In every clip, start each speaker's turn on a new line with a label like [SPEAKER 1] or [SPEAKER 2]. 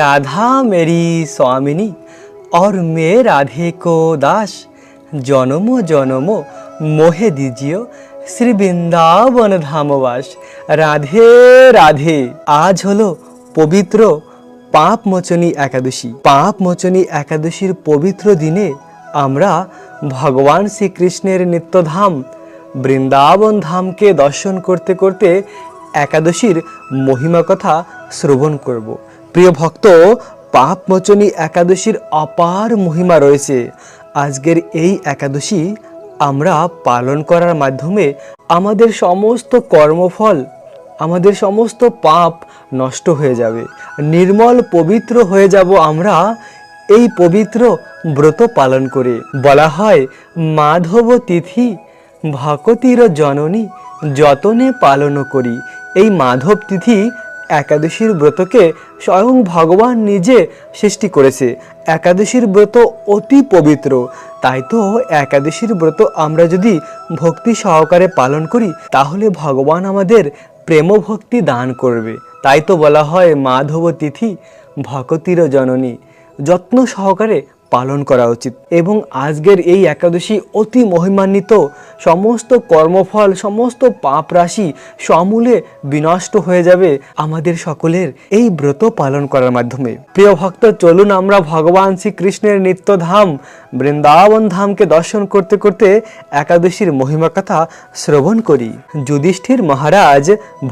[SPEAKER 1] Radha Mary স্বামিনী और মে राधे को दास জনম জনম মোহে দিজিও শ্রী বৃন্দাবন ধামবাস রাধে রাধে আজ হলো পবিত্র পাপ মোচনী একাদশী পাপ মোচনী একাদশীর পবিত্র দিনে আমরা ভগবান শ্রীকৃষ্ণের নিত্যধাম বৃন্দাবন ধামকে দর্শন করতে করতে একাদশীর মহিমা কথা শ্রবণ করবো প্রিয় ভক্ত পাপমোচনী একাদশীর অপার মহিমা রয়েছে আজকের এই একাদশী আমরা পালন করার মাধ্যমে আমাদের সমস্ত কর্মফল আমাদের সমস্ত পাপ নষ্ট হয়ে যাবে নির্মল পবিত্র হয়ে যাব আমরা এই পবিত্র ব্রত পালন করে বলা হয় মাধব তিথি ভকতির জননী যতনে পালন করি এই মাধব তিথি একাদশীর ব্রতকে স্বয়ং ভগবান নিজে সৃষ্টি করেছে একাদশীর ব্রত অতি পবিত্র তাই তো একাদশীর ব্রত আমরা যদি ভক্তি সহকারে পালন করি তাহলে ভগবান আমাদের প্রেমভক্তি দান করবে তাই তো বলা হয় মাধব তিথি ভকতির জননী যত্ন সহকারে পালন করা উচিত এবং আজকের এই একাদশী অতি মহিমান্বিত সমস্ত কর্মফল সমস্ত পাপ রাশি সমূলে বিনষ্ট হয়ে যাবে আমাদের সকলের এই ব্রত পালন করার মাধ্যমে প্রিয় ভক্ত চলুন আমরা ভগবান শ্রীকৃষ্ণের নিত্যধাম বৃন্দাবন ধামকে দর্শন করতে করতে একাদশীর মহিমা কথা শ্রবণ করি যুধিষ্ঠির মহারাজ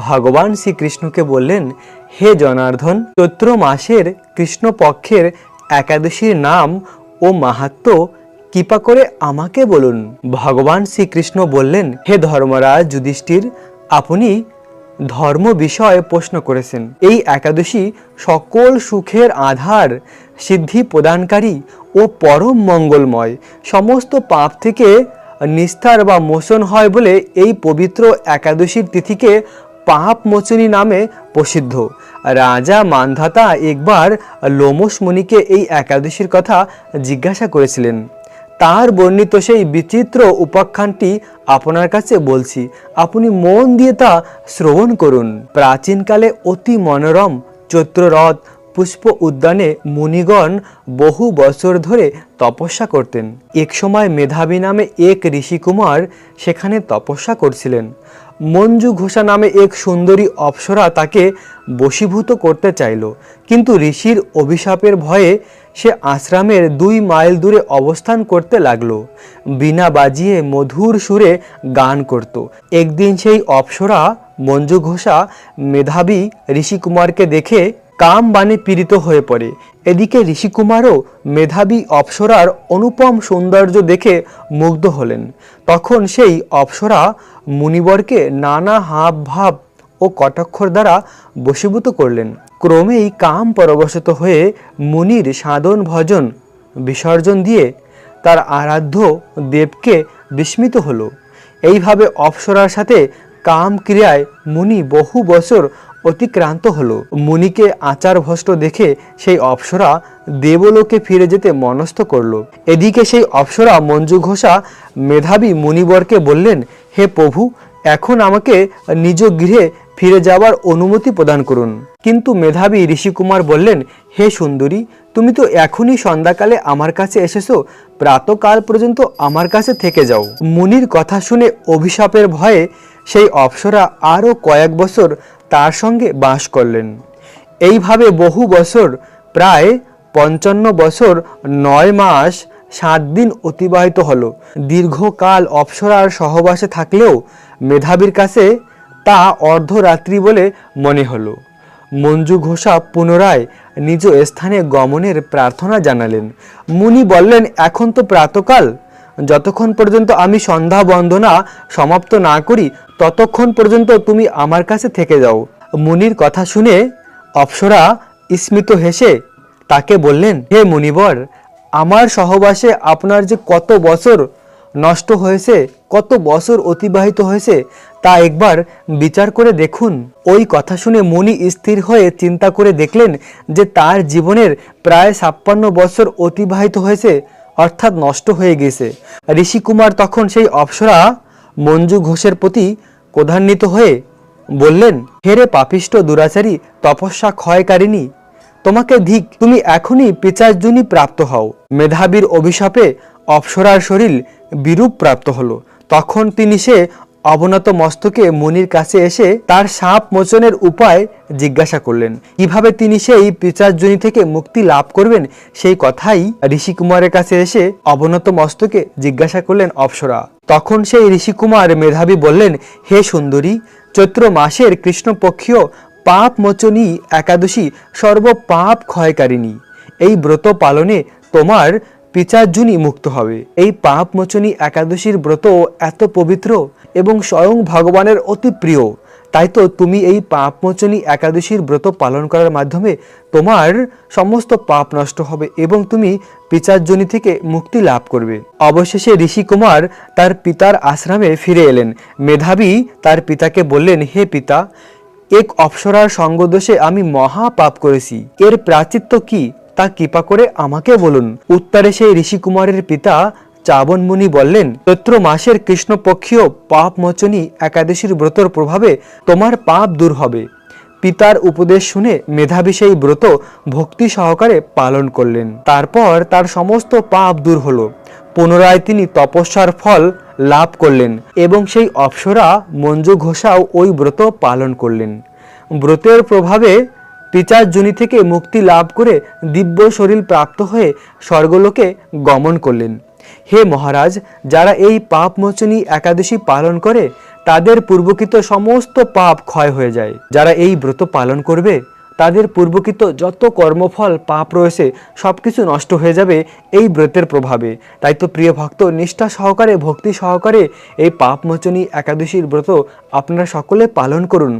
[SPEAKER 1] ভগবান শ্রীকৃষ্ণকে বললেন হে জনার্দন চৈত্র মাসের কৃষ্ণপক্ষের একাদশীর নাম ও মাহাত্ম কৃপা করে আমাকে বলুন ভগবান শ্রীকৃষ্ণ বললেন হে ধর্মরাজ যুধিষ্ঠির আপনি ধর্ম বিষয়ে প্রশ্ন করেছেন এই একাদশী সকল সুখের আধার সিদ্ধি প্রদানকারী ও পরম মঙ্গলময় সমস্ত পাপ থেকে নিস্তার বা মোচন হয় বলে এই পবিত্র একাদশীর তিথিকে পাপ মোচনী নামে প্রসিদ্ধ রাজা মান্ধাতা একবার লোমস মুনিকে এই একাদশীর কথা জিজ্ঞাসা করেছিলেন তার বর্ণিত সেই বিচিত্র উপাখ্যানটি আপনার কাছে বলছি আপনি মন দিয়ে তা শ্রবণ করুন প্রাচীনকালে অতি মনোরম চৈত্ররথ পুষ্প উদ্যানে মুনিগণ বহু বছর ধরে তপস্যা করতেন এক সময় মেধাবী নামে এক ঋষিকুমার সেখানে তপস্যা করছিলেন মঞ্জু ঘোষা নামে এক সুন্দরী অপ্সরা তাকে বশীভূত করতে চাইল কিন্তু ঋষির অভিশাপের ভয়ে সে আশ্রামের দুই মাইল দূরে অবস্থান করতে লাগলো বিনা বাজিয়ে মধুর সুরে গান করত একদিন সেই অপ্সরা মঞ্জু ঘোষা মেধাবী ঋষিকুমারকে দেখে কাম বাণে পীড়িত হয়ে পড়ে এদিকে ঋষিকুমারও মেধাবী অপ্সরার অনুপম সৌন্দর্য দেখে মুগ্ধ হলেন তখন সেই অপ্সরা মুনিবরকে নানা হাব ভাব ও কটাক্ষর দ্বারা বশীভূত করলেন ক্রমেই কাম পরবশত হয়ে মুনির সাধন ভজন বিসর্জন দিয়ে তার আরাধ্য দেবকে বিস্মিত হল এইভাবে অপ্সরার সাথে কাম ক্রিয়ায় মুনি বহু বছর অতিক্রান্ত হলো মুনিকে আচারভ্রষ্ট দেখে সেই অপসরা দেবলোকে ফিরে যেতে মনস্থ করল এদিকে সেই অপসরা মঞ্জু ঘোষা মেধাবী মুনিবরকে বললেন হে প্রভু এখন আমাকে নিজ গৃহে ফিরে যাওয়ার অনুমতি প্রদান করুন কিন্তু মেধাবী ঋষিকুমার বললেন হে সুন্দরী তুমি তো এখনই সন্ধ্যাকালে আমার কাছে এসেছো প্রাতকাল পর্যন্ত আমার কাছে থেকে যাও মুনির কথা শুনে অভিশাপের ভয়ে সেই অপসরা আরও কয়েক বছর তার সঙ্গে বাস করলেন এইভাবে বহু বছর প্রায় পঞ্চান্ন বছর নয় মাস সাত দিন অতিবাহিত হলো দীর্ঘকাল অপসরার সহবাসে থাকলেও মেধাবীর কাছে তা অর্ধরাত্রি বলে মনে হলো মঞ্জু ঘোষা পুনরায় নিজ স্থানে গমনের প্রার্থনা জানালেন মুনি বললেন এখন তো প্রাতকাল যতক্ষণ পর্যন্ত আমি সন্ধ্যা বন্দনা সমাপ্ত না করি ততক্ষণ পর্যন্ত তুমি আমার কাছে থেকে যাও মুনির কথা শুনে অপ্সরা স্মিত হেসে তাকে বললেন হে মুনিবর আমার সহবাসে আপনার যে কত বছর নষ্ট হয়েছে কত বছর অতিবাহিত হয়েছে তা একবার বিচার করে দেখুন ওই কথা শুনে মনি স্থির হয়ে চিন্তা করে দেখলেন যে তার জীবনের প্রায় ছাপ্পান্ন বছর অতিবাহিত হয়েছে অর্থাৎ নষ্ট হয়ে গেছে কুমার তখন সেই অপসরা মঞ্জু ঘোষের প্রতি ক্রধান্বিত হয়ে বললেন হেরে পাপিষ্ট দুরাচারী তপস্যা ক্ষয়কারিণী তোমাকে ধিক তুমি এখনই পিচার্জনী প্রাপ্ত হও মেধাবীর অভিশাপে অপসরার শরীর বিরূপ প্রাপ্ত হলো তখন তিনি সে অবনত মস্তকে মনির কাছে এসে তার সাপ মোচনের উপায় জিজ্ঞাসা করলেন কিভাবে তিনি সেই পিচারজনী থেকে মুক্তি লাভ করবেন সেই কথাই ঋষিকুমারের কাছে এসে অবনত মস্তকে জিজ্ঞাসা করলেন অপসরা তখন সেই ঋষিকুমার মেধাবী বললেন হে সুন্দরী চৈত্র মাসের কৃষ্ণপক্ষীয় পাপ মোচনী একাদশী সর্ব পাপ ক্ষয়কারিণী এই ব্রত পালনে তোমার জুনই মুক্ত হবে এই পাপমোচনী একাদশীর ব্রত এত পবিত্র এবং স্বয়ং ভগবানের অতি প্রিয় তাই তো তুমি এই পাপমোচনী একাদশীর ব্রত পালন করার মাধ্যমে তোমার সমস্ত পাপ নষ্ট হবে এবং তুমি পিচারজনী থেকে মুক্তি লাভ করবে অবশেষে ঋষি কুমার তার পিতার আশ্রমে ফিরে এলেন মেধাবী তার পিতাকে বললেন হে পিতা এক অপসরার সঙ্গদোষে আমি মহা পাপ করেছি এর প্রাচিত্য কি তা কৃপা করে আমাকে বলুন উত্তরে সেই ঋষিকুমারের পিতা চাবন মুনি বললেন চৈত্র মাসের কৃষ্ণপক্ষীয় পাপ মোচনী একাদশীর ব্রতর প্রভাবে তোমার পাপ দূর হবে পিতার উপদেশ শুনে মেধাবী সেই ব্রত ভক্তি সহকারে পালন করলেন তারপর তার সমস্ত পাপ দূর হলো পুনরায় তিনি তপস্যার ফল লাভ করলেন এবং সেই অপ্সরা মঞ্জু ঘোষাও ওই ব্রত পালন করলেন ব্রতের প্রভাবে পিচার জুনি থেকে মুক্তি লাভ করে দিব্য শরীর প্রাপ্ত হয়ে স্বর্গলোকে গমন করলেন হে মহারাজ যারা এই পাপমোচনী একাদশী পালন করে তাদের পূর্বকৃত সমস্ত পাপ ক্ষয় হয়ে যায় যারা এই ব্রত পালন করবে তাদের পূর্বকৃত যত কর্মফল পাপ রয়েছে সব কিছু নষ্ট হয়ে যাবে এই ব্রতের প্রভাবে তাই তো প্রিয় ভক্ত নিষ্ঠা সহকারে ভক্তি সহকারে এই পাপমোচনী একাদশীর ব্রত আপনারা সকলে পালন করুন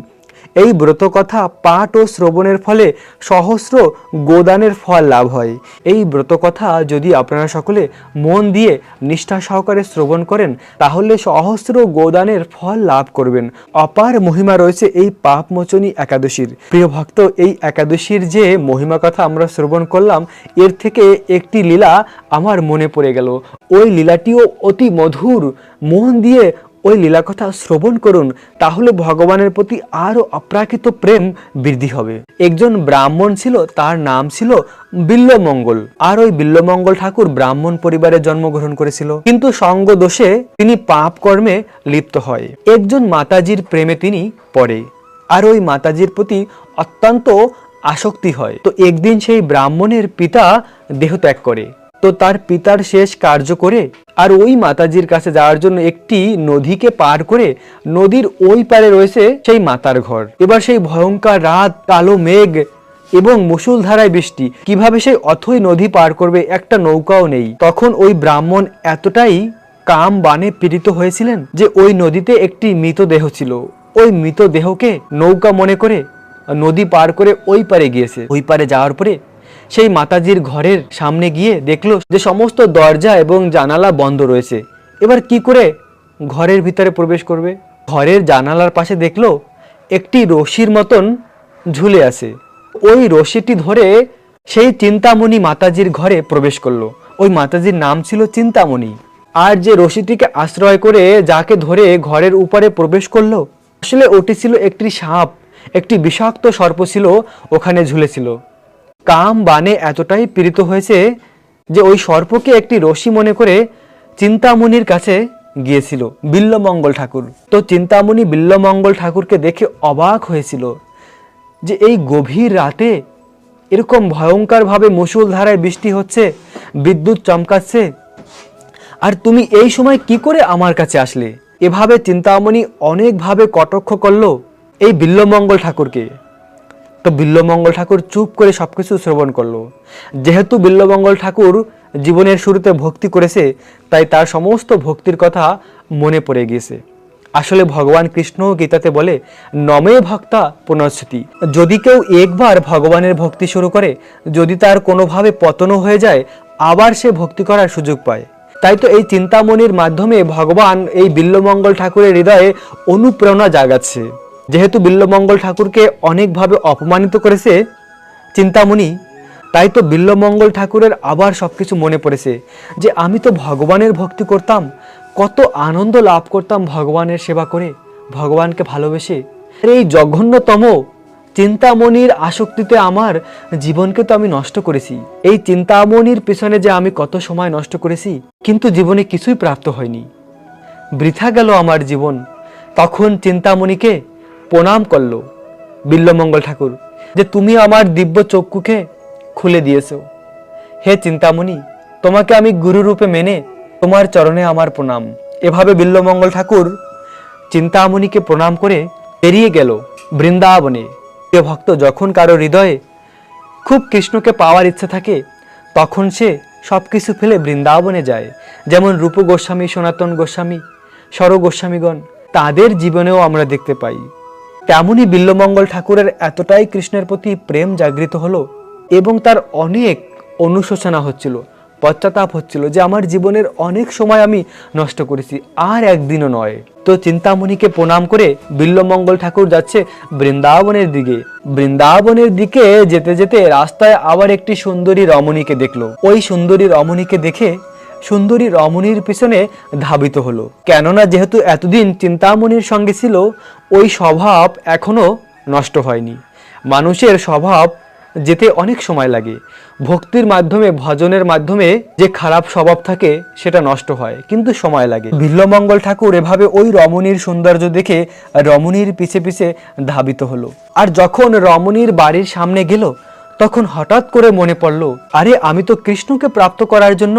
[SPEAKER 1] এই ব্রতকথা পাঠ ও শ্রবণের ফলে সহস্র গোদানের ফল লাভ হয় এই ব্রতকথা যদি আপনারা সকলে মন দিয়ে নিষ্ঠা সহকারে শ্রবণ করেন তাহলে সহস্র গোদানের ফল লাভ করবেন অপার মহিমা রয়েছে এই পাপমোচনী একাদশীর প্রিয় ভক্ত এই একাদশীর যে মহিমা কথা আমরা শ্রবণ করলাম এর থেকে একটি লীলা আমার মনে পড়ে গেল ওই লীলাটিও অতি মধুর মন দিয়ে ওই লীলাকথা শ্রবণ করুন তাহলে ভগবানের প্রতি আরও অপ্রাকৃত প্রেম বৃদ্ধি হবে একজন ব্রাহ্মণ ছিল তার নাম ছিল বিল্লমঙ্গল আর ওই বিল্লমঙ্গল ঠাকুর ব্রাহ্মণ পরিবারে জন্মগ্রহণ করেছিল কিন্তু সঙ্গ দোষে তিনি পাপ কর্মে লিপ্ত হয় একজন মাতাজির প্রেমে তিনি পড়ে আর ওই মাতাজির প্রতি অত্যন্ত আসক্তি হয় তো একদিন সেই ব্রাহ্মণের পিতা দেহত্যাগ করে তো তার পিতার শেষ কার্য করে আর ওই মাতাজির কাছে যাওয়ার জন্য একটি নদীকে পার করে নদীর ওই পারে রয়েছে সেই মাতার ঘর এবার সেই ভয়ঙ্কর রাত কালো মেঘ এবং মুসুলধারায় বৃষ্টি কিভাবে সেই অথই নদী পার করবে একটা নৌকাও নেই তখন ওই ব্রাহ্মণ এতটাই কাম বানে পীড়িত হয়েছিলেন যে ওই নদীতে একটি মৃতদেহ ছিল ওই মৃতদেহকে নৌকা মনে করে নদী পার করে ওই পারে গিয়েছে ওই পারে যাওয়ার পরে সেই মাতাজির ঘরের সামনে গিয়ে দেখলো যে সমস্ত দরজা এবং জানালা বন্ধ রয়েছে এবার কি করে ঘরের ভিতরে প্রবেশ করবে ঘরের জানালার পাশে দেখলো একটি রশির মতন ঝুলে আছে ওই রশিটি ধরে সেই চিন্তামণি মাতাজির ঘরে প্রবেশ করলো ওই মাতাজির নাম ছিল চিন্তামণি আর যে রশিটিকে আশ্রয় করে যাকে ধরে ঘরের উপরে প্রবেশ করলো আসলে ওটি ছিল একটি সাপ একটি বিষাক্ত সর্প ছিল ওখানে ঝুলেছিল কাম বানে এতটাই পীড়িত হয়েছে যে ওই সর্পকে একটি রশি মনে করে চিন্তামণির কাছে গিয়েছিল বিল্লমঙ্গল ঠাকুর তো চিন্তামণি বিল্লমঙ্গল ঠাকুরকে দেখে অবাক হয়েছিল যে এই গভীর রাতে এরকম ভয়ঙ্করভাবে মুসুলধারায় বৃষ্টি হচ্ছে বিদ্যুৎ চমকাচ্ছে আর তুমি এই সময় কি করে আমার কাছে আসলে এভাবে চিন্তামণি অনেকভাবে কটাক্ষ করলো এই বিল্লমঙ্গল ঠাকুরকে তো বিল্লমঙ্গল ঠাকুর চুপ করে সব কিছু শ্রবণ করল যেহেতু বিল্লমঙ্গল ঠাকুর জীবনের শুরুতে ভক্তি করেছে তাই তার সমস্ত ভক্তির কথা মনে পড়ে গিয়েছে আসলে ভগবান কৃষ্ণ গীতাতে বলে নমে ভক্তা পুনঃস্মৃতি যদি কেউ একবার ভগবানের ভক্তি শুরু করে যদি তার কোনোভাবে পতনও হয়ে যায় আবার সে ভক্তি করার সুযোগ পায় তাই তো এই চিন্তামণির মাধ্যমে ভগবান এই বিল্লমঙ্গল ঠাকুরের হৃদয়ে অনুপ্রেরণা জাগাচ্ছে যেহেতু বিল্লমঙ্গল ঠাকুরকে অনেকভাবে অপমানিত করেছে চিন্তামণি তাই তো বিল্লমঙ্গল ঠাকুরের আবার সব কিছু মনে পড়েছে যে আমি তো ভগবানের ভক্তি করতাম কত আনন্দ লাভ করতাম ভগবানের সেবা করে ভগবানকে ভালোবেসে এই জঘন্যতম চিন্তামণির আসক্তিতে আমার জীবনকে তো আমি নষ্ট করেছি এই চিন্তামণির পিছনে যে আমি কত সময় নষ্ট করেছি কিন্তু জীবনে কিছুই প্রাপ্ত হয়নি বৃথা গেল আমার জীবন তখন চিন্তামণিকে প্রণাম করল বিল্লমঙ্গল ঠাকুর যে তুমি আমার দিব্য চক্ষুকে খুলে দিয়েছ হে চিন্তামণি তোমাকে আমি গুরুরূপে মেনে তোমার চরণে আমার প্রণাম এভাবে বিল্লমঙ্গল ঠাকুর চিন্তামণিকে প্রণাম করে বেরিয়ে গেল বৃন্দাবনে এ ভক্ত যখন কারো হৃদয়ে খুব কৃষ্ণকে পাওয়ার ইচ্ছে থাকে তখন সে সব কিছু ফেলে বৃন্দাবনে যায় যেমন রূপ গোস্বামী সনাতন গোস্বামী স্বর গোস্বামীগণ তাদের জীবনেও আমরা দেখতে পাই তেমনই বিল্লমঙ্গল ঠাকুরের এতটাই কৃষ্ণের প্রতি প্রেম জাগৃত হলো এবং তার অনেক অনুশোচনা হচ্ছিল পশ্চাতাপ হচ্ছিল যে আমার জীবনের অনেক সময় আমি নষ্ট করেছি আর একদিনও নয় তো চিন্তামণিকে প্রণাম করে বিল্লমঙ্গল ঠাকুর যাচ্ছে বৃন্দাবনের দিকে বৃন্দাবনের দিকে যেতে যেতে রাস্তায় আবার একটি সুন্দরী রমণীকে দেখলো ওই সুন্দরী রমণীকে দেখে সুন্দরী রমণীর পিছনে ধাবিত হলো কেননা যেহেতু এতদিন চিন্তামণির সঙ্গে ছিল ওই স্বভাব এখনও নষ্ট হয়নি মানুষের স্বভাব যেতে অনেক সময় লাগে ভক্তির মাধ্যমে ভজনের মাধ্যমে যে খারাপ স্বভাব থাকে সেটা নষ্ট হয় কিন্তু সময় লাগে ভিল্লমঙ্গল ঠাকুর এভাবে ওই রমণীর সৌন্দর্য দেখে রমণীর পিছে পিছে ধাবিত হলো আর যখন রমণীর বাড়ির সামনে গেল তখন হঠাৎ করে মনে পড়ল আরে আমি তো কৃষ্ণকে প্রাপ্ত করার জন্য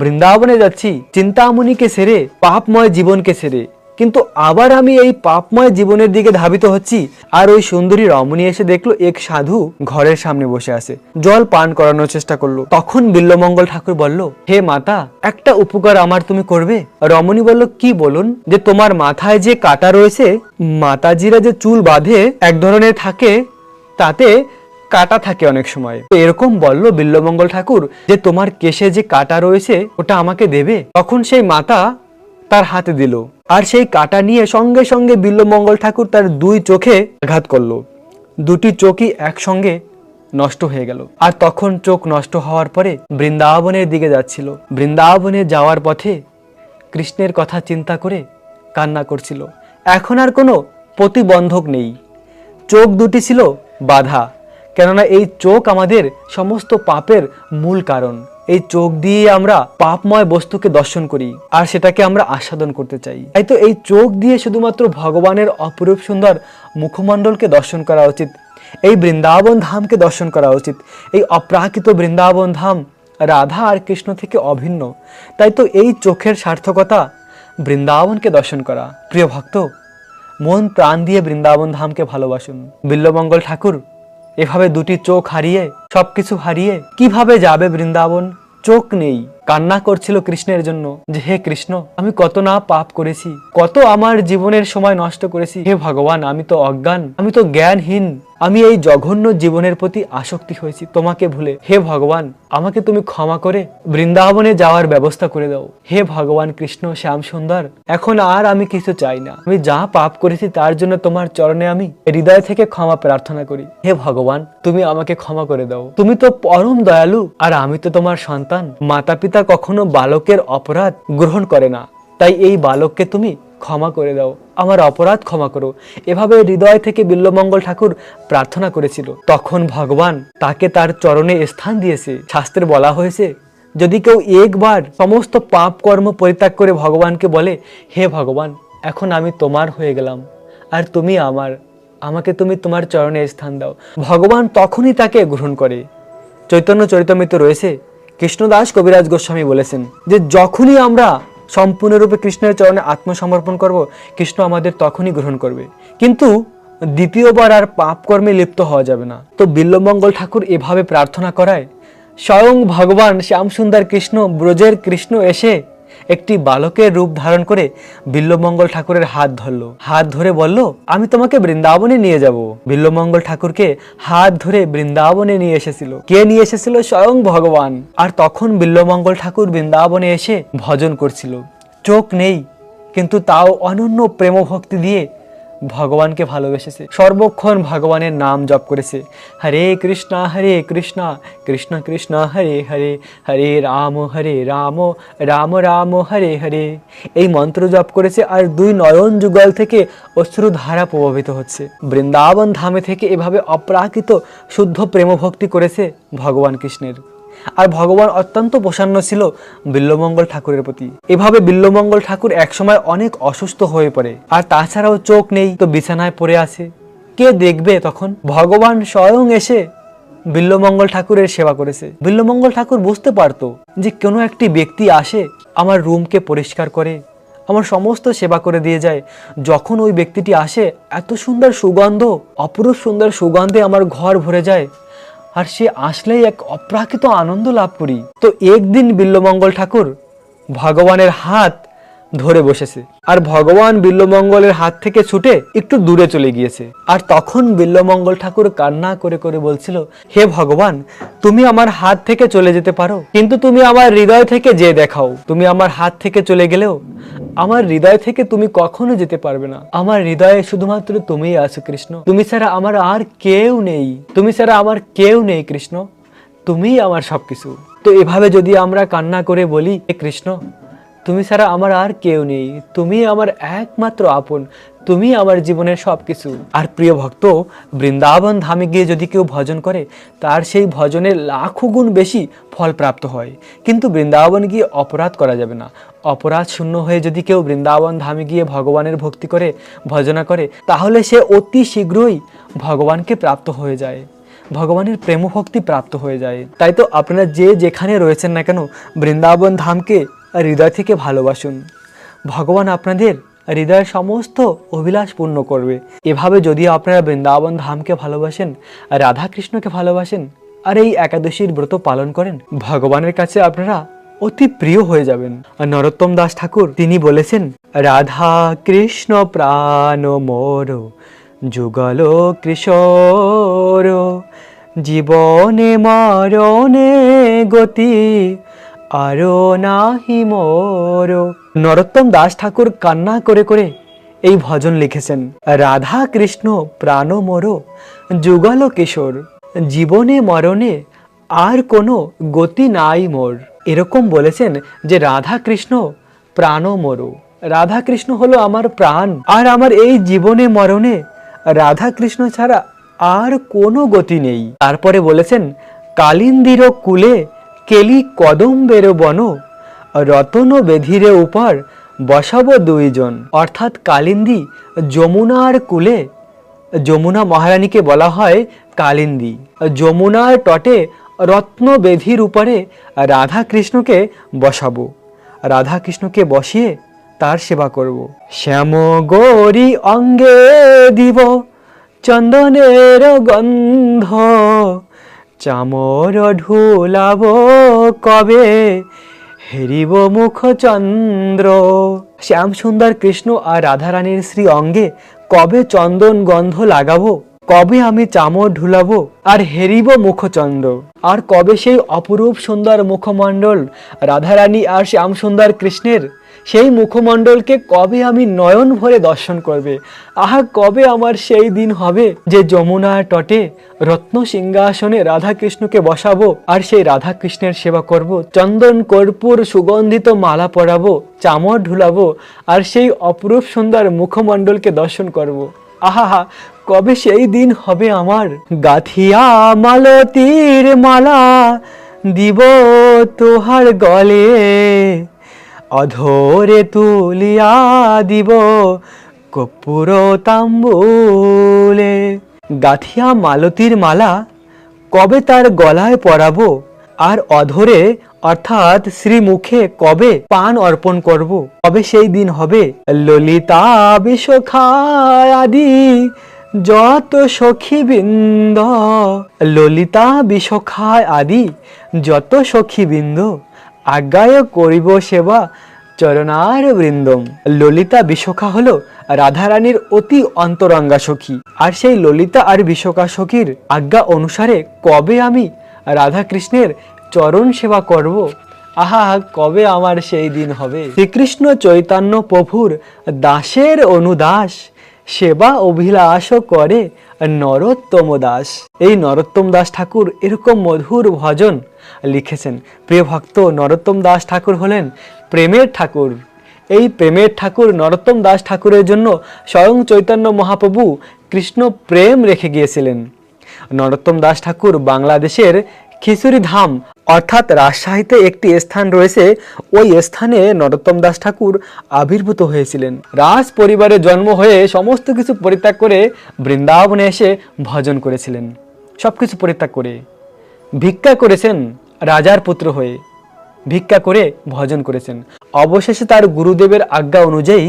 [SPEAKER 1] বৃন্দাবনে যাচ্ছি চিন্তামণিকে সেরে পাপময় জীবনকে সেরে কিন্তু আবার আমি এই পাপময় জীবনের দিকে ধাবিত হচ্ছি আর ওই সুন্দরী রমণী এসে দেখলো এক সাধু ঘরের সামনে বসে আছে জল পান করানোর চেষ্টা করলো তখন বিল্লমঙ্গল ঠাকুর বলল হে মাতা একটা উপকার আমার তুমি করবে রমণী বলল কি বলুন যে তোমার মাথায় যে কাটা রয়েছে মাতাজিরা যে চুল বাঁধে এক ধরনের থাকে তাতে কাটা থাকে অনেক সময় তো এরকম বলল বিল্লমঙ্গল ঠাকুর যে তোমার কেশে যে কাটা রয়েছে ওটা আমাকে দেবে তখন সেই মাতা তার হাতে দিল আর সেই কাটা নিয়ে সঙ্গে সঙ্গে বিল্লমঙ্গল ঠাকুর তার দুই চোখে আঘাত করলো দুটি চোখই একসঙ্গে নষ্ট হয়ে গেল আর তখন চোখ নষ্ট হওয়ার পরে বৃন্দাবনের দিকে যাচ্ছিল বৃন্দাবনে যাওয়ার পথে কৃষ্ণের কথা চিন্তা করে কান্না করছিল এখন আর কোনো প্রতিবন্ধক নেই চোখ দুটি ছিল বাধা কেননা এই চোখ আমাদের সমস্ত পাপের মূল কারণ এই চোখ দিয়ে আমরা পাপময় বস্তুকে দর্শন করি আর সেটাকে আমরা আস্বাদন করতে চাই তাই তো এই চোখ দিয়ে শুধুমাত্র ভগবানের অপরূপ সুন্দর মুখমণ্ডলকে দর্শন করা উচিত এই বৃন্দাবন ধামকে দর্শন করা উচিত এই অপ্রাকৃত বৃন্দাবন ধাম রাধা আর কৃষ্ণ থেকে অভিন্ন তাই তো এই চোখের সার্থকতা বৃন্দাবনকে দর্শন করা প্রিয় ভক্ত মন প্রাণ দিয়ে বৃন্দাবন ধামকে ভালোবাসুন বিল্লমঙ্গল ঠাকুর এভাবে দুটি চোখ হারিয়ে সবকিছু হারিয়ে কিভাবে যাবে বৃন্দাবন চোখ নেই কান্না করছিল কৃষ্ণের জন্য যে হে কৃষ্ণ আমি কত না পাপ করেছি কত আমার জীবনের সময় নষ্ট করেছি হে ভগবান আমি তো অজ্ঞান আমি তো জ্ঞানহীন আমি এই জঘন্য জীবনের প্রতি আসক্তি হয়েছি তোমাকে ভুলে হে ভগবান আমাকে তুমি ক্ষমা করে বৃন্দাবনে যাওয়ার ব্যবস্থা করে দাও হে ভগবান কৃষ্ণ শ্যাম সুন্দর এখন আর আমি কিছু চাই না আমি যা পাপ করেছি তার জন্য তোমার চরণে আমি হৃদয় থেকে ক্ষমা প্রার্থনা করি হে ভগবান তুমি আমাকে ক্ষমা করে দাও তুমি তো পরম দয়ালু আর আমি তো তোমার সন্তান মাতা পিতা কখনো বালকের অপরাধ গ্রহণ করে না তাই এই বালককে তুমি ক্ষমা করে দাও আমার অপরাধ ক্ষমা করো এভাবে হৃদয় থেকে বিল্লমঙ্গল ঠাকুর প্রার্থনা করেছিল তখন ভগবান তাকে তার চরণে স্থান দিয়েছে শাস্ত্রে বলা হয়েছে যদি কেউ একবার সমস্ত পাপ কর্ম পরিত্যাগ করে ভগবানকে বলে হে ভগবান এখন আমি তোমার হয়ে গেলাম আর তুমি আমার আমাকে তুমি তোমার চরণে স্থান দাও ভগবান তখনই তাকে গ্রহণ করে চৈতন্য চরিতমিত রয়েছে কৃষ্ণদাস কবিরাজ গোস্বামী বলেছেন যে যখনই আমরা সম্পূর্ণরূপে কৃষ্ণের চরণে আত্মসমর্পণ করব কৃষ্ণ আমাদের তখনই গ্রহণ করবে কিন্তু দ্বিতীয়বার আর পাপকর্মে লিপ্ত হওয়া যাবে না তো বিল্লমঙ্গল ঠাকুর এভাবে প্রার্থনা করায় স্বয়ং ভগবান শ্যামসুন্দর কৃষ্ণ ব্রজের কৃষ্ণ এসে একটি বালকের রূপ ধারণ করে বিল্লমঙ্গল ঠাকুরের হাত ধরল হাত ধরে বলল আমি তোমাকে বৃন্দাবনে নিয়ে যাব বিল্লমঙ্গল ঠাকুরকে হাত ধরে বৃন্দাবনে নিয়ে এসেছিল কে নিয়ে এসেছিল স্বয়ং ভগবান আর তখন বিল্লমঙ্গল ঠাকুর বৃন্দাবনে এসে ভজন করছিল চোখ নেই কিন্তু তাও অনন্য প্রেম ভক্তি দিয়ে ভগবানকে ভালোবেসেছে সর্বক্ষণ ভগবানের নাম জপ করেছে হরে কৃষ্ণা হরে কৃষ্ণা কৃষ্ণ কৃষ্ণ হরে হরে হরে রাম হরে রাম রাম রাম হরে হরে এই মন্ত্র জপ করেছে আর দুই নয়ন যুগল থেকে অশ্রুধারা প্রভাবিত হচ্ছে বৃন্দাবন ধামে থেকে এভাবে অপ্রাকৃত শুদ্ধ প্রেমভক্তি করেছে ভগবান কৃষ্ণের আর ভগবান অত্যন্ত প্রসান্ন ছিল বিল্লমঙ্গল ঠাকুরের প্রতি এভাবে বিল্লমঙ্গল ঠাকুর একসময় অনেক অসুস্থ হয়ে পড়ে আর তাছাড়াও চোখ নেই তো বিছানায় পড়ে আছে কে দেখবে তখন ভগবান স্বয়ং এসে বিল্লমঙ্গল ঠাকুরের সেবা করেছে বিল্লমঙ্গল ঠাকুর বুঝতে পারতো যে কোনো একটি ব্যক্তি আসে আমার রুমকে পরিষ্কার করে আমার সমস্ত সেবা করে দিয়ে যায় যখন ওই ব্যক্তিটি আসে এত সুন্দর সুগন্ধ অপরূপ সুন্দর সুগন্ধে আমার ঘর ভরে যায় আর সে আসলেই এক অপ্রাকৃত আনন্দ লাভ করি তো একদিন বিল্লমঙ্গল ঠাকুর ভগবানের হাত ধরে বসেছে আর ভগবান বিল্লমঙ্গলের হাত থেকে ছুটে একটু দূরে চলে গিয়েছে আর তখন বিল্লমঙ্গল ঠাকুর কান্না করে করে বলছিল হে ভগবান তুমি আমার হাত থেকে চলে যেতে পারো কিন্তু তুমি আমার হৃদয় থেকে যে দেখাও তুমি আমার হাত থেকে চলে গেলেও আমার হৃদয় থেকে তুমি কখনো যেতে পারবে না আমার হৃদয়ে শুধুমাত্র তুমি আছো কৃষ্ণ তুমি ছাড়া আমার আর কেউ নেই তুমি ছাড়া আমার কেউ নেই কৃষ্ণ তুমিই আমার সব কিছু তো এভাবে যদি আমরা কান্না করে বলি কৃষ্ণ তুমি ছাড়া আমার আর কেউ নেই তুমি আমার একমাত্র আপন তুমি আমার জীবনের সব কিছু আর প্রিয় ভক্ত বৃন্দাবন ধামে গিয়ে যদি কেউ ভজন করে তার সেই ভজনের লাখো গুণ বেশি ফল প্রাপ্ত হয় কিন্তু বৃন্দাবন গিয়ে অপরাধ করা যাবে না অপরাধ শূন্য হয়ে যদি কেউ বৃন্দাবন ধামে গিয়ে ভগবানের ভক্তি করে ভজনা করে তাহলে সে অতি শীঘ্রই ভগবানকে প্রাপ্ত হয়ে যায় ভগবানের প্রেমভক্তি প্রাপ্ত হয়ে যায় তাই তো আপনারা যে যেখানে রয়েছেন না কেন বৃন্দাবন ধামকে হৃদয় থেকে ভালোবাসুন ভগবান আপনাদের হৃদয়ের সমস্ত অভিলাষ পূর্ণ করবে এভাবে যদি আপনারা বৃন্দাবন ধামকে ভালোবাসেন রাধা কৃষ্ণকে ভালোবাসেন আর এই একাদশীর ব্রত পালন করেন ভগবানের কাছে আপনারা অতি প্রিয় হয়ে যাবেন নরোত্তম দাস ঠাকুর তিনি বলেছেন রাধা কৃষ্ণ প্রাণ মোর যুগল কৃষর জীবনে মরণে গতি আরো নাহি মোর নরোত্তম দাস ঠাকুর কান্না করে করে এই ভজন লিখেছেন রাধা কৃষ্ণ প্রাণ মর যুগল কিশোর জীবনে মরণে আর কোনো গতি নাই মোর এরকম বলেছেন যে রাধা কৃষ্ণ প্রাণ মর রাধা কৃষ্ণ হলো আমার প্রাণ আর আমার এই জীবনে মরণে রাধা কৃষ্ণ ছাড়া আর কোনো গতি নেই তারপরে বলেছেন কালিন্দির কুলে কেলি কদম্বের বন রতন বেধিরে উপর বসাবো দুইজন অর্থাৎ কালিন্দি যমুনার কুলে যমুনা মহারানীকে বলা হয় কালিন্দি যমুনার তটে রত্ন বেধির উপরে রাধাকৃষ্ণকে বসাবো রাধাকৃষ্ণকে বসিয়ে তার সেবা করব শ্যাম গৌরি অঙ্গে দিব চন্দনের গন্ধ চামর ঢুলাব কবে হেরিব মুখচন্দ্র সুন্দর কৃষ্ণ আর রাধারানীর শ্রী অঙ্গে কবে চন্দন গন্ধ লাগাবো কবে আমি চামর ঢুলাবো আর হেরিব মুখচন্দ্র আর কবে সেই অপরূপ সুন্দর মুখমণ্ডল রাধারানী আর শ্যাম সুন্দর কৃষ্ণের সেই মুখমণ্ডলকে কবে আমি নয়ন ভরে দর্শন করবে আহা কবে আমার সেই দিন হবে যে যমুনা তটে রত্ন সিংহাসনে রাধাকৃষ্ণকে বসাবো আর সেই রাধাকৃষ্ণের সেবা করব চন্দন কর্পূর সুগন্ধিত মালা পরাবো চামড় ঢুলাবো আর সেই অপরূপ সুন্দর মুখমণ্ডলকে দর্শন করব। আহা কবে সেই দিন হবে আমার গাথিয়া মালতীর মালা দিব তোহার গলে অধরে তুলিয়া দিব কপুর তাম্বুলে গাথিয়া মালতীর মালা কবে তার গলায় পরাব আর অধরে অর্থাৎ শ্রীমুখে কবে পান অর্পণ করব কবে সেই দিন হবে ললিতা আদি যত সখী সখীবৃন্দ ললিতা বিষখায় আদি যত সখী সখীবৃন্দ আজ্ঞায় করিব সেবা চরণার বৃন্দম ললিতা বিশোখা হল রাধারানীর অতি অন্তরঙ্গা সখী আর সেই ললিতা আর বিশোখা সখীর আজ্ঞা অনুসারে কবে আমি রাধাকৃষ্ণের চরণ সেবা করব আহা কবে আমার সেই দিন হবে শ্রীকৃষ্ণ চৈতন্য প্রভুর দাসের অনুদাস সেবা অভিলাষও করে নরোত্তম দাস এই নরোত্তম দাস ঠাকুর এরকম মধুর ভজন লিখেছেন প্রিয় ভক্ত নরোত্তম দাস ঠাকুর হলেন প্রেমের ঠাকুর এই প্রেমের ঠাকুর নরোত্তম দাস ঠাকুরের জন্য স্বয়ং চৈতন্য মহাপ্রভু কৃষ্ণ প্রেম রেখে গিয়েছিলেন নরোত্তম দাস ঠাকুর বাংলাদেশের খিচুড়ি ধাম অর্থাৎ রাজশাহীতে একটি স্থান রয়েছে ওই স্থানে নরোত্তম দাস ঠাকুর আবির্ভূত হয়েছিলেন রাজ পরিবারে জন্ম হয়ে সমস্ত কিছু পরিত্যাগ করে বৃন্দাবনে এসে ভজন করেছিলেন সব কিছু পরিত্যাগ করে ভিক্ষা করেছেন রাজার পুত্র হয়ে ভিক্ষা করে ভজন করেছেন অবশেষে তার গুরুদেবের আজ্ঞা অনুযায়ী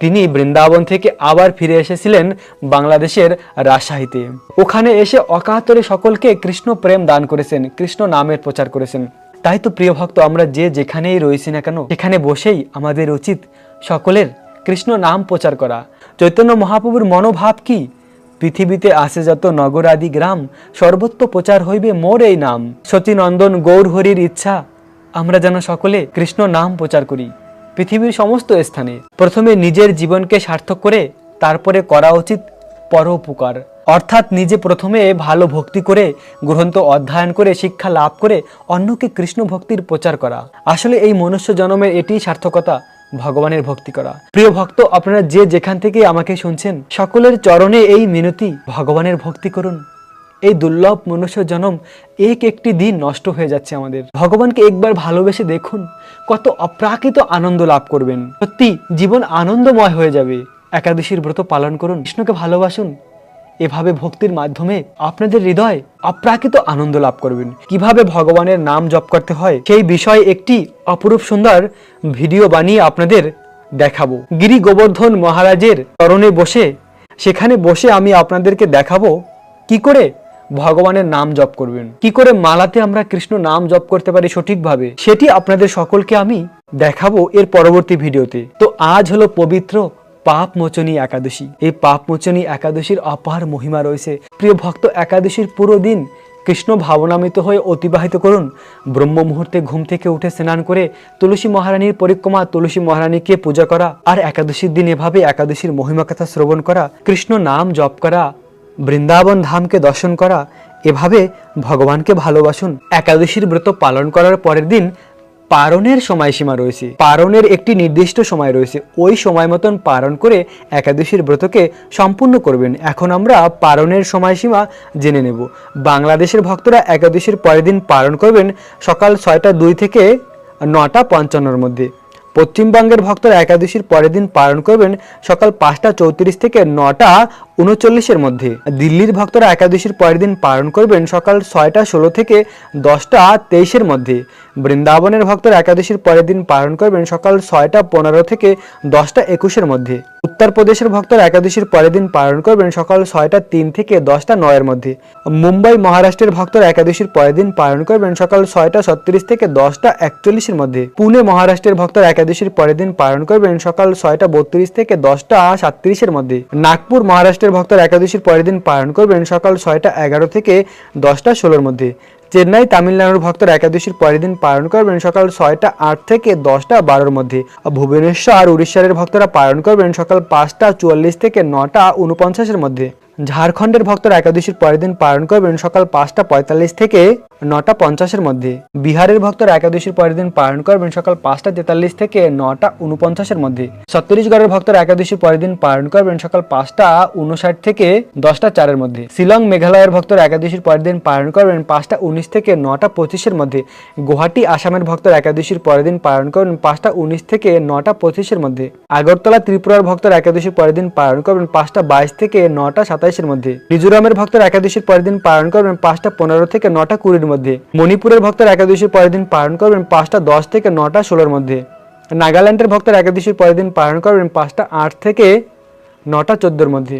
[SPEAKER 1] তিনি বৃন্দাবন থেকে আবার ফিরে এসেছিলেন বাংলাদেশের রাজশাহীতে ওখানে এসে অকাতরে সকলকে কৃষ্ণ প্রেম দান করেছেন কৃষ্ণ নামের প্রচার করেছেন তাই তো প্রিয় ভক্ত আমরা যে যেখানেই রয়েছি না কেন সেখানে বসেই আমাদের উচিত সকলের কৃষ্ণ নাম প্রচার করা চৈতন্য মহাপ্রভুর মনোভাব কি পৃথিবীতে আসে যত নগর আদি গ্রাম সর্বত্র প্রচার হইবে মোর এই নাম সচিনন্দন গৌরহরির ইচ্ছা আমরা যেন সকলে কৃষ্ণ নাম প্রচার করি পৃথিবীর সমস্ত স্থানে প্রথমে নিজের জীবনকে সার্থক করে তারপরে করা উচিত পরোপকার অর্থাৎ নিজে প্রথমে ভালো ভক্তি করে গ্রন্থ অধ্যয়ন করে শিক্ষা লাভ করে অন্যকে কৃষ্ণ ভক্তির প্রচার করা আসলে এই মনুষ্য জন্মের এটি সার্থকতা ভগবানের ভক্তি করা প্রিয় ভক্ত আপনারা যে যেখান থেকে আমাকে শুনছেন সকলের চরণে এই মিনতি ভগবানের ভক্তি করুন এই দুর্লভ মনুষ্য জনম এক একটি দিন নষ্ট হয়ে যাচ্ছে আমাদের ভগবানকে একবার ভালোবেসে দেখুন কত অপ্রাকৃত আনন্দ লাভ করবেন সত্যি জীবন আনন্দময় হয়ে যাবে একাদশীর ব্রত পালন করুন কৃষ্ণকে ভালোবাসুন এভাবে ভক্তির মাধ্যমে আপনাদের হৃদয় অপ্রাকৃত আনন্দ লাভ করবেন কিভাবে ভগবানের নাম জপ করতে হয় সেই বিষয়ে একটি অপরূপ সুন্দর ভিডিও বানিয়ে আপনাদের দেখাবো গিরি গোবর্ধন মহারাজের চরণে বসে সেখানে বসে আমি আপনাদেরকে দেখাবো কি করে ভগবানের নাম জপ করবেন কি করে মালাতে আমরা কৃষ্ণ নাম জপ করতে পারি সঠিকভাবে সেটি আপনাদের সকলকে আমি দেখাবো এর পরবর্তী ভিডিওতে তো আজ হলো পবিত্র পাপমোচনী একাদশী এই পাপমোচনী একাদশীর অপার মহিমা রয়েছে প্রিয় ভক্ত একাদশীর পুরো দিন কৃষ্ণ ভাবনামিত হয়ে অতিবাহিত করুন ব্রহ্ম মুহূর্তে ঘুম থেকে উঠে স্নান করে তুলসী মহারানীর পরিক্রমা তুলসী মহারানীকে পূজা করা আর একাদশীর দিন এভাবে একাদশীর মহিমা কথা শ্রবণ করা কৃষ্ণ নাম জপ করা বৃন্দাবন ধামকে দর্শন করা এভাবে ভগবানকে ভালোবাসুন একাদশীর ব্রত পালন করার পরের দিন পারণের সময়সীমা রয়েছে পারণের একটি নির্দিষ্ট সময় রয়েছে ওই সময় মতন পারণ করে একাদশীর ব্রতকে সম্পূর্ণ করবেন এখন আমরা পারণের সময়সীমা জেনে নেব বাংলাদেশের ভক্তরা একাদশীর পরের দিন পারণ করবেন সকাল ছয়টা দুই থেকে নটা পঞ্চান্নর মধ্যে পশ্চিমবঙ্গের ভক্তরা একাদশীর পরের দিন পালন করবেন সকাল পাঁচটা চৌত্রিশ থেকে নটা উনচল্লিশের মধ্যে দিল্লির ভক্তরা একাদশীর পরের দিন পালন করবেন সকাল ছয়টা ষোলো থেকে দশটা তেইশের মধ্যে বৃন্দাবনের ভক্তরা একাদশীর পরের দিন পালন করবেন সকাল ছয়টা পনেরো থেকে দশটা একুশের মধ্যে উত্তরপ্রদেশের ভক্তরা একাদশীর পরের দিন পালন করবেন সকাল ছয়টা তিন থেকে দশটা নয়ের মধ্যে মুম্বাই মহারাষ্ট্রের ভক্তরা একাদশীর পরের দিন পালন করবেন সকাল ছয়টা ছত্রিশ থেকে দশটা একচল্লিশের মধ্যে পুনে মহারাষ্ট্রের ভক্তরা একাদশীর পরের দিন পালন করবেন সকাল ছয়টা বত্রিশ থেকে দশটা সাতত্রিশের মধ্যে নাগপুর মহারাষ্ট্র রাশির ভক্তরা একাদশীর পরের দিন পালন করবেন সকাল ছয়টা এগারো থেকে দশটা ষোলোর মধ্যে চেন্নাই তামিলনাড়ুর ভক্তরা একাদশীর পরের দিন পালন করবেন সকাল ছয়টা আট থেকে দশটা বারোর মধ্যে ভুবনেশ্বর উড়িষ্যার ভক্তরা পালন করবেন সকাল পাঁচটা চুয়াল্লিশ থেকে নটা উনপঞ্চাশের মধ্যে ঝাড়খণ্ডের ভক্তরা একাদশীর পরের দিন পালন করবেন সকাল পাঁচটা পঁয়তাল্লিশ থেকে নটা পঞ্চাশের মধ্যে বিহারের ভক্তরা একাদশীর পরের দিন পালন করবেন সকাল পাঁচটা তেতাল্লিশ থেকে নটা উনপঞ্চাশের মধ্যে ছত্তিশগড়ের ভক্তরা একাদশীর পরের দিন পালন করবেন সকাল পাঁচটা উনষাট থেকে দশটা চারের মধ্যে শিলং মেঘালয়ের ভক্তরা একাদশীর পরের দিন পালন করবেন পাঁচটা উনিশ থেকে নটা পঁচিশের মধ্যে গুয়াহাটি আসামের ভক্তরা একাদশীর পরের দিন পালন করবেন পাঁচটা উনিশ থেকে নটা পঁচিশের মধ্যে আগরতলা ত্রিপুরার ভক্তরা একাদশীর পরের দিন পালন করবেন পাঁচটা বাইশ থেকে নটা সাতাইশের মধ্যে মিজোরামের ভক্তরা একাদশীর পরের দিন পালন করবেন পাঁচটা পনেরো থেকে নটা কুড়ির ঘটিকার মধ্যে মণিপুরের ভক্তরা একাদশীর পরের দিন পালন করবেন পাঁচটা দশ থেকে নটা ষোলোর মধ্যে নাগাল্যান্ডের ভক্তরা একাদশীর পরের দিন পালন করবেন পাঁচটা আট থেকে নটা চোদ্দোর মধ্যে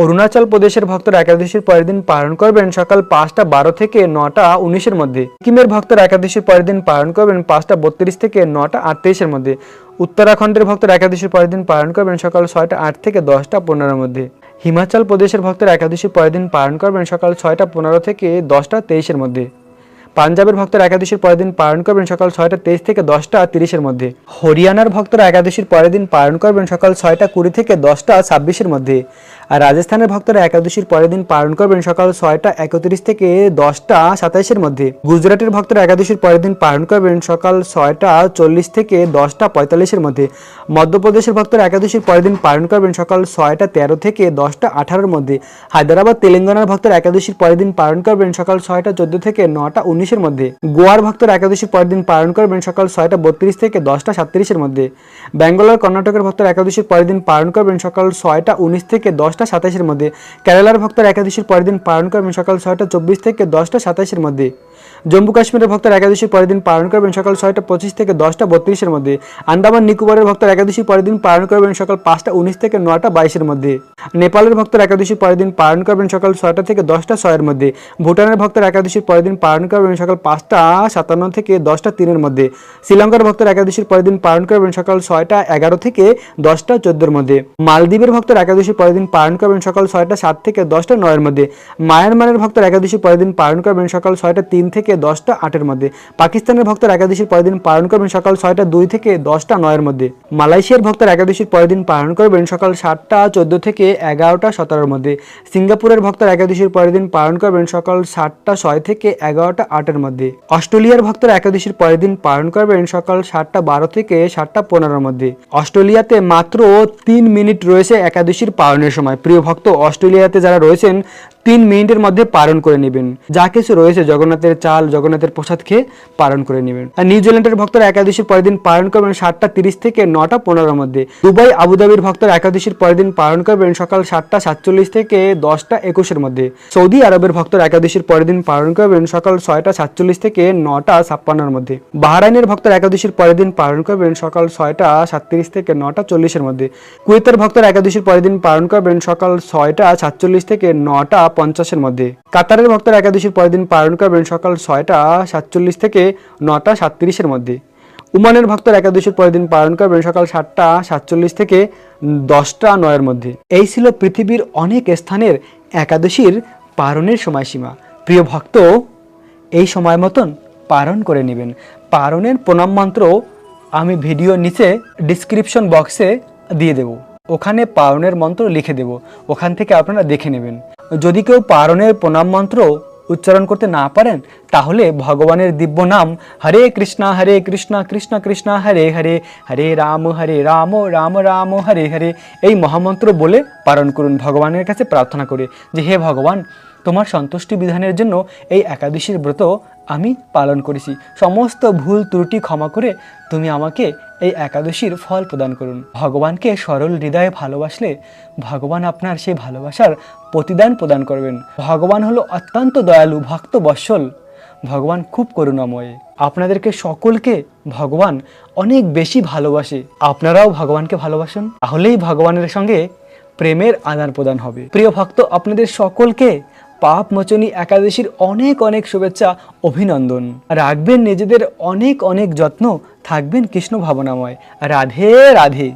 [SPEAKER 1] অরুণাচল প্রদেশের ভক্তরা একাদশীর পরের দিন পালন করবেন সকাল পাঁচটা বারো থেকে নটা উনিশের মধ্যে সিকিমের ভক্তরা একাদশীর পরের দিন পালন করবেন পাঁচটা বত্রিশ থেকে নটা আটত্রিশের মধ্যে উত্তরাখণ্ডের ভক্তরা একাদশীর পরের দিন পালন করবেন সকাল ছয়টা আট থেকে দশটা পনেরোর মধ্যে হিমাচল প্রদেশের ভক্তরা একাদশীর পরের দিন পালন করবেন সকাল ছয়টা পনেরো থেকে দশটা তেইশের মধ্যে পাঞ্জাবের ভক্তরা একাদশীর পরের দিন পালন করবেন সকাল ছয়টা তেইশ থেকে দশটা তিরিশের মধ্যে হরিয়ানার ভক্তরা একাদশীর পরের দিন পালন করবেন সকাল ছয়টা কুড়ি থেকে দশটা ছাব্বিশের মধ্যে আর রাজস্থানের ভক্তরা একাদশীর পরের দিন পালন করবেন সকাল ছয়টা একত্রিশ থেকে দশটা সাতাইশের মধ্যে গুজরাটের ভক্তরা একাদশীর পরের দিন পালন করবেন সকাল ছয়টা চল্লিশ থেকে দশটা পঁয়তাল্লিশের মধ্যে মধ্যপ্রদেশের ভক্তরা একাদশীর পরের দিন পালন করবেন সকাল ছয়টা তেরো থেকে দশটা আঠারোর মধ্যে হায়দ্রাবাদ তেলেঙ্গানার ভক্তরা একাদশীর পরের দিন পালন করবেন সকাল ছয়টা চোদ্দ থেকে নটা উনিশের মধ্যে গোয়ার ভক্তরা একাদশীর পরের দিন পালন করবেন সকাল ছয়টা বত্রিশ থেকে দশটা সাতত্রিশের মধ্যে ব্যাঙ্গালোর কর্ণাটকের ভক্তরা একাদশীর পরের দিন পালন করবেন সকাল ছয়টা উনিশ থেকে দশ দশটা সাতাশের মধ্যে কেরালার ভক্তরা একাদশীর পরের দিন পালন করবেন সকাল ছয়টা চব্বিশ থেকে দশটা সাতাশের মধ্যে জম্মু কাশ্মীরের ভক্তরা একাদশী পরের দিন পালন করবেন সকাল ছয়টা পঁচিশ থেকে দশটা বত্রিশের মধ্যে আন্দামান নিকোবরের ভক্তরা একাদশী পরের দিন পালন করবেন সকাল পাঁচটা উনিশ থেকে নয়টা বাইশের মধ্যে নেপালের ভক্তরা একাদশী পরের দিন পালন করবেন সকাল ছয়টা থেকে দশটা ছয়ের মধ্যে ভুটানের ভক্তরা একাদশীর পরের দিন পালন করবেন সকাল পাঁচটা সাতান্ন থেকে দশটা তিনের মধ্যে শ্রীলঙ্কার ভক্তরা একাদশীর পরের দিন পালন করবেন সকাল ছয়টা এগারো থেকে দশটা চোদ্দোর মধ্যে মালদ্বীপের ভক্তরা একাদশীর পরের দিন পালন করবেন সকাল ছয়টা সাত থেকে দশটা নয়ের মধ্যে মায়ানমারের ভক্তরা একাদশী পরের দিন পালন করবেন সকাল ছয়টা তিন থেকে দশটা আটের মধ্যে পাকিস্তানের ভক্তরা একাদশীর পরের দিন পালন করবেন সকাল ছয়টা দুই থেকে দশটা নয়ের মধ্যে মালয়েশিয়ার ভক্তরা একাদশীর পরের দিন পালন করবেন সকাল সাতটা চোদ্দ থেকে এগারোটা সতেরোর মধ্যে সিঙ্গাপুরের ভক্তরা একাদশীর পরের দিন পালন করবেন সকাল সাতটা ছয় থেকে এগারোটা আটের মধ্যে অস্ট্রেলিয়ার ভক্তরা একাদশীর পরের দিন পালন করবেন সকাল সাতটা বারো থেকে সাতটা পনেরোর মধ্যে অস্ট্রেলিয়াতে মাত্র তিন মিনিট রয়েছে একাদশীর পালনের সময় প্রিয় ভক্ত অস্ট্রেলিয়াতে যারা রয়েছেন তিন মিনিটের মধ্যে পালন করে নেবেন যা কিছু রয়েছে জগন্নাথের চাল জগন্নাথের প্রসাদ খেয়ে পালন করে নেবেন আর নিউজিল্যান্ডের ভক্তরা একাদশীর পরের দিন পালন করবেন সাতটা তিরিশ থেকে নটা পনেরোর মধ্যে দুবাই আবুধাবির ভক্তরা একাদশীর পরের দিন পালন করবেন সকাল সাতটা সাতচল্লিশ থেকে দশটা একুশের মধ্যে সৌদি আরবের ভক্তরা একাদশীর পরের দিন পালন করবেন সকাল ছয়টা সাতচল্লিশ থেকে নটা ছাপ্পান্নর মধ্যে বাহরাইনের ভক্তরা একাদশীর পরের দিন পালন করবেন সকাল ছয়টা সাতত্রিশ থেকে নটা চল্লিশের মধ্যে কুয়েতের ভক্তরা একাদশীর পরের দিন পালন করবেন সকাল ছয়টা সাতচল্লিশ থেকে নটা পঞ্চাশের মধ্যে কাতারের ভক্তরা একাদশীর পরের দিন পালন করবেন সকাল ছয়টা সাতচল্লিশ থেকে নটা সাতত্রিশের মধ্যে উমানের ভক্তরা একাদশীর পরের দিন পালন করবেন সকাল সাতটা সাতচল্লিশ থেকে দশটা নয়ের মধ্যে এই ছিল পৃথিবীর অনেক স্থানের একাদশীর পালনের সময়সীমা প্রিয় ভক্ত এই সময় মতন পালন করে নেবেন পালনের প্রণাম মন্ত্র আমি ভিডিও নিচে ডিসক্রিপশন বক্সে দিয়ে দেবো ওখানে পারণের মন্ত্র লিখে দেব ওখান থেকে আপনারা দেখে নেবেন যদি কেউ পারণের প্রণাম মন্ত্র উচ্চারণ করতে না পারেন তাহলে ভগবানের দিব্য নাম হরে কৃষ্ণা হরে কৃষ্ণা কৃষ্ণ কৃষ্ণ হরে হরে হরে রাম হরে রাম রাম রাম হরে হরে এই মহামন্ত্র বলে পালন করুন ভগবানের কাছে প্রার্থনা করে যে হে ভগবান তোমার সন্তুষ্টি বিধানের জন্য এই একাদশীর ব্রত আমি পালন করেছি সমস্ত ভুল ত্রুটি ক্ষমা করে তুমি আমাকে এই একাদশীর ফল প্রদান করুন ভগবানকে সরল হৃদয়ে ভালোবাসলে ভগবান আপনার সেই ভালোবাসার প্রতিদান প্রদান করবেন ভগবান হলো অত্যন্ত দয়ালু ভক্ত বৎসল ভগবান খুব করুণাময় আপনাদেরকে সকলকে ভগবান অনেক বেশি ভালোবাসে আপনারাও ভগবানকে ভালোবাসেন তাহলেই ভগবানের সঙ্গে প্রেমের আদান প্রদান হবে প্রিয় ভক্ত আপনাদের সকলকে পাপ মোচনী একাদশীর অনেক অনেক শুভেচ্ছা অভিনন্দন রাখবেন নিজেদের অনেক অনেক যত্ন থাকবেন কৃষ্ণ ভাবনাময় রাধে রাধে